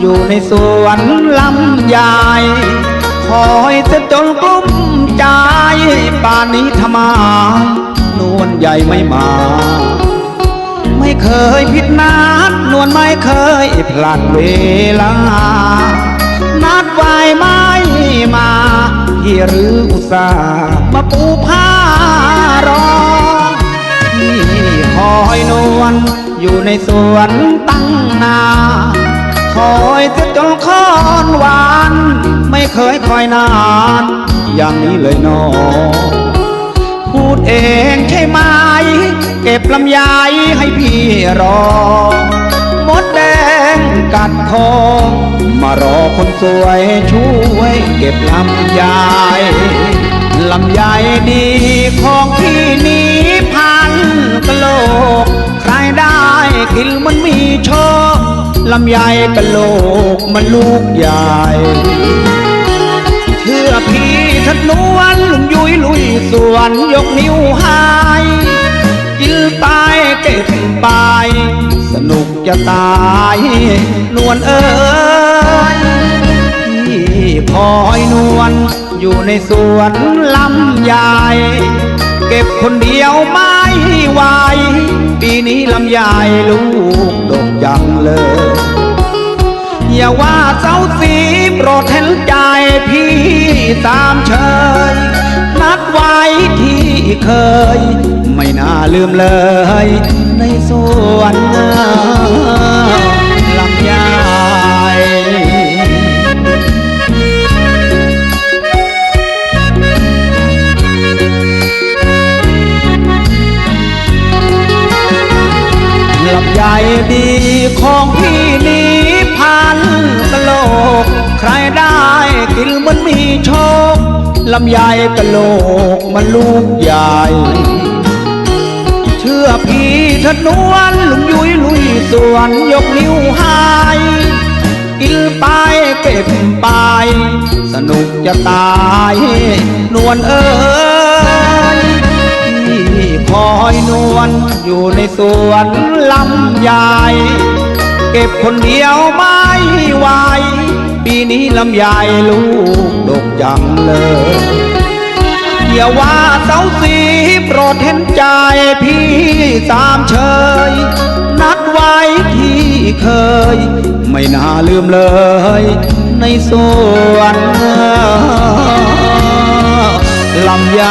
อยู่ในสวนลำใหญ่คอยจะจนกลุ้มใจป่านนี้ทำไมนวลใหญ่ไม่มา ไม่เคยผิดนัดนวลไม่เคยพลาดเวลา นัดไว้ไม่มาที่หรืออุตส่าห์มาปูผ้ารอที่คอยนวลอยู่ในสวนตั้งนาน คอยจะจนคอนหวาน ไม่เคยคอยนาน อย่างนี้เลยนอพูดเองใช่ไหม เก็บลำไยให้พี่รอ มดแดงกัดคอมารอคนสวยช่วยเก็บลำไยลำไยดีของพี่นี้พันกะโลก ใครได้กินมันมี ลำไยกะโลกมันลูกใหญ่เชื่อพี่ทัดนวลลุงยุยลุยสวนยกนิ้วหายกินไปเก็บไป สนุกจะตาย นวลเอ้ยพี่คอยนวลอยู่ในสวนลำใหญ่ เก็บคนเดียวไม่ไหวปีนี้ลำใหญ่ลูกดกจังเลย อย่าว่าเจ้าสีโปรดเห็นใจพี่ตามเชยนัดไว้ที่เคย ไม่น่าลืมเลยในสวนล ของพี่นี้พันกะโหลก ใครได้กินมันมีโชคลำไยกะโหลกมันลูกใหญ่ เชื่อพี่ถนวลลุงยุยลุยสวนยกนิ้วหายกินไปเก็บไป สนุกจะตาย นวลเอ้ยที่คอยนวลอยู่ในสวนลำใหญ่ เก็บคนเดียวไม่ไหวปีนี้ลำใหญ่ลูกดกจังเลยอย่าว่าเสาสีโปรดเห็นใจพี่ตามเชย นัดไว้ที่เคย ไม่น่าลืมเลย ในสวนลำไย